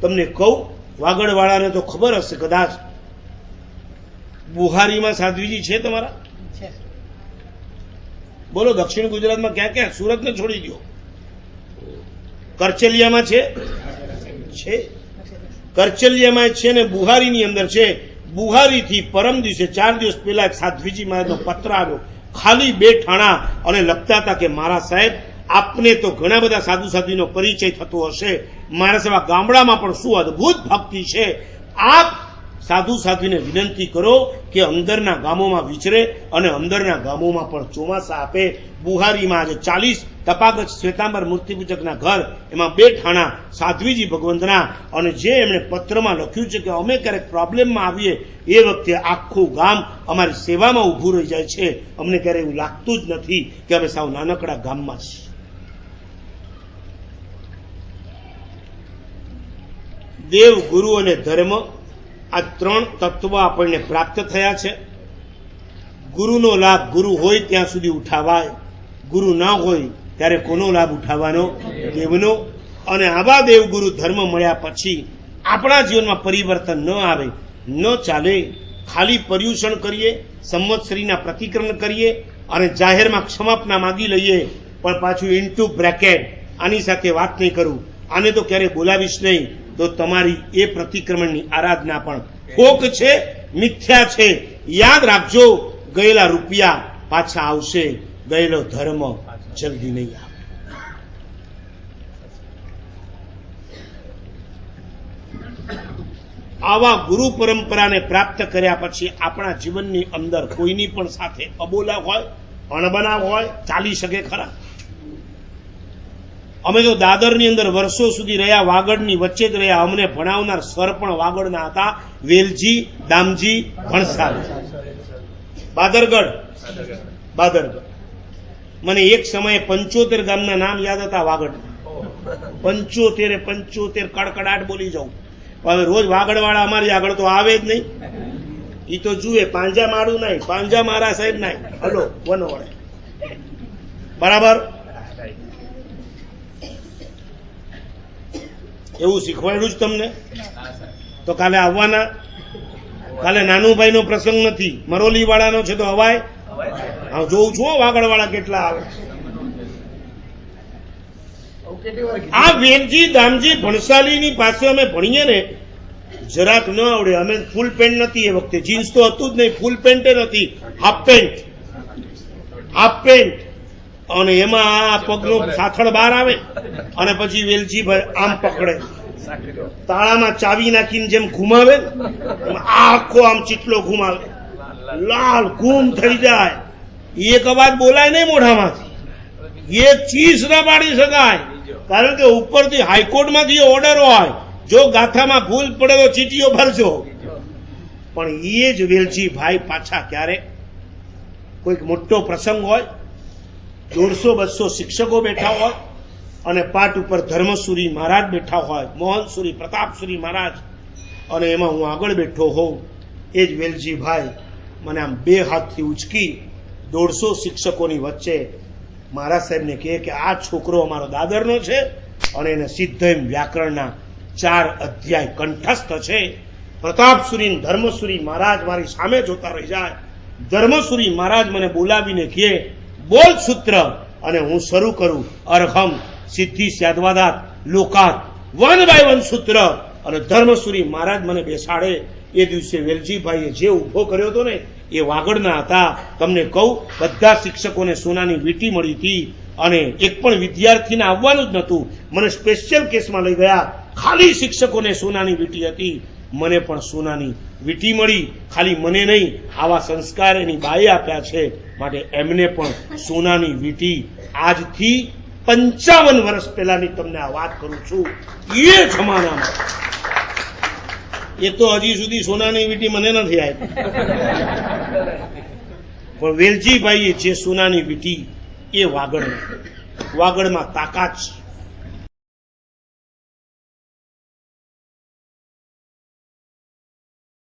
તમને કહું વાગડવાળાને તો ખબર હશે કદાચ. બુહારીમાં સાધ્વીજી છે તમારા? બોલો દક્ષિણ ગુજરાતમાં ક્યાં ક્યાં? સુરતને છોડી દો કરચલિયામાં છે? છે. કરચલિયામાં છે ને બુહારીની અંદર છે. બુહારીથી પરમ દિવસે ચાર દિવસ પહેલા સાધ્વીજી મહારાજનો પત્ર આવ્યો ખાલી બે ઠાણા અને લખતા હતા કે મારા સાહેબ આપને તો ઘણા બધા સાધુ સાધ્વીનો પરિચય થતો હશે. મારા સેવા ગામડામાં પણ શું અદ્ભુત ભક્તિ છે. આપ સાધુ સાધ્વીને વિનંતી કરો કે અંદરના ગામોમાં વિચરે અને અંદરના ગામોમાં પણ ચોમાસા આપે. બુહારીમાં આજે ચાલીસ તપાગત શ્વેતાંબર મૂર્તિપૂજકના ઘર, એમાં બે ઠાણા સાધ્વીજી ભગવંતના અને જે એમણે પત્રમાં લખ્યું છે કે અમે ક્યારેક પ્રોબ્લેમમાં આવીએ, એ વખતે આખું ગામ અમારી સેવામાં ઊભું રહી જાય છે. અમને ક્યારેય એવું લાગતું જ નથી કે અમે સાવ નાનકડા ગામમાં છીએ. દેવ, ગુરુ અને ધર્મ આ ત્રણ તત્વ આપણને પ્રાપ્ત થયા છે. ગુરુનો લાભ ગુરુ હોય ત્યાં સુધી ઉઠાવાય. ગુરુ ના હોય ત્યારે કોનો લાભ ઉઠાવવાનો? દેવનો. અને આવા દેવગુરુ ધર્મ મળ્યા પછી આપણા જીવનમાં પરિવર્તન ન આવે, ન ચાલે, ખાલી પર્યુષણ કરીએ, સંવત્સરીના પ્રતિક્રમણ કરીએ અને જાહેરમાં ક્ષમાપના માગી લઈએ, પણ પાછું ઇન્ટુ બ્રેકેટ આની સાથે વાત નહીં કરું. આને તો ક્યારેય બોલાવીશ નહીં. તો તમારી એ પ્રતિક્રમણની આરાધના પણ ખોક છે, મિથ્યા છે. યાદ રાખજો, ગયેલા રૂપિયા પાછા આવશે. ગયેલો ધર્મ જલ્દી નહીં આવે. આવા ગુરુ પરંપરાને પ્રાપ્ત કર્યા પછી આપણા જીવનની અંદર કોઈની પણ સાથે અબોલા હોય અણબનાવ હોય, ચાલી શકે ખરા. અમે તો દાદરની અંદર વર્ષો સુધી રહ્યા, વાગડની વચ્ચે જ રહ્યા, અમને ભણાવનાર સર પણ વાગડના હતા, વેલજી, દામજી, ભણસાલ. બાદરગઢ. બાદરગઢ. મને એક સમયે પંચોતેર ગામના નામ યાદ હતા વાગડ પંચોતેરે પંચોતેર કડકડાટ બોલી જાઉં. હવે રોજ વાગડવાળા અમારી આગળ તો આવે જ નહીં. એ તો જુએ, પાંજા મારું નહીં પાંજા મારા સાહેબ નહીં હલો વનો વડે બરાબર? એવું શીખવાડ્યું જ તમને? તો કાલે આવવાના. કાલે નાનુભાઈ નો પ્રસંગ નથી. મરોલી વાળાનો છે તો અવાય. હા, જોઉં છું વાગડ વાળા કેટલા આવે. આ વેલજી દામજી, ભણસાલીની પાસે અમે ભણીએ ને, જરાક ન આવડે. અમે ફૂલ પેન્ટ નથી એ વખતે. જીન્સ તો હતું જ નહીં. ફૂલ પેન્ટ નથી. Half pant. Half pant. અને એમાં આ પગનું સાથળ બહાર આવે અને પછી વેલજી આમ પકડે. તાળામાં ચાવી નાખીને જેમ ઘુમાવે આખો આમ ચીટલો ઘુમાવે. લાલ ગુમ થઈ જાય. એક અવાજ બોલાય નહીં મોઢામાંથી. એક ચીસ ના પાડી શકાય. કારણ કે ઉપરથી હાઈકોર્ટમાંથી ઓર્ડર હોય જો ગાથામાં ભૂલ પડે તો ચીટીઓ ભરજો. પણ એ જ વેલજી ભાઈ પાછા ક્યારે? કોઈક મોટો પ્રસંગ હોય દોઢસો બસો શિક્ષકો બેઠા હોય અને પાટ ઉપર ધર્મસુરી મહારાજ બેઠા હોય, મોહનસુરી, પ્રતાપસુરી મહારાજ. અને એમાં હું આગળ બેઠો હોઉં, એ જ વેલજીભાઈ મને આમ બે હાથથી ઉચકી દોઢસો શિક્ષકોની વચ્ચે મારા સાહેબને કહે કે આ છોકરો અમારો દાદરનો છે અને એને સિદ્ધ એમ વ્યાકરણના ચાર અધ્યાય કંઠસ્થ છે. પ્રતાપસુરી ધર્મસુરી મહારાજ મારી સામે જોતા રહી જાય. ધર્મસુરી મહારાજ મને બોલાવીને કહે બોલ સૂત્ર અને હું શરૂ કરું. અરહમ, સિદ્ધિ, સ્યાદવાદાત, લોકાત. વન બાય વન સૂત્ર. અને ધર્મસુરી મહારાજ મને બેસાડે. એ દિવસે વેલજીભાઈએ જે ઊભો કર્યો હતો ને, એ વાગડના હતા. તમને કહું, બધા શિક્ષકોને સોનાની વીટી મળી હતી. અને એક પણ વિદ્યાર્થીને આવવાનું જ નહોતું. મને સ્પેશિયલ કેસમાં લઈ ગયા. ખાલી શિક્ષકોને સોનાની વીટી હતી. મને પણ સોનાની વીટી મળી. ખાલી મને નહીં, આવા સંસ્કાર એની બાએ આપ્યા છે માટે એમને પણ સોનાની વીટી આજથી પંચાવન વર્ષ પહેલાની તમને આ વાત કરું છું. એ જમાનામાં. એ તો હજી સુધી સોનાની વીટી મને નથી આવી પણ વેલજીભાઈએ જે સોનાની વીટી એ વાગડ, વાગડમાં તાકાત છે.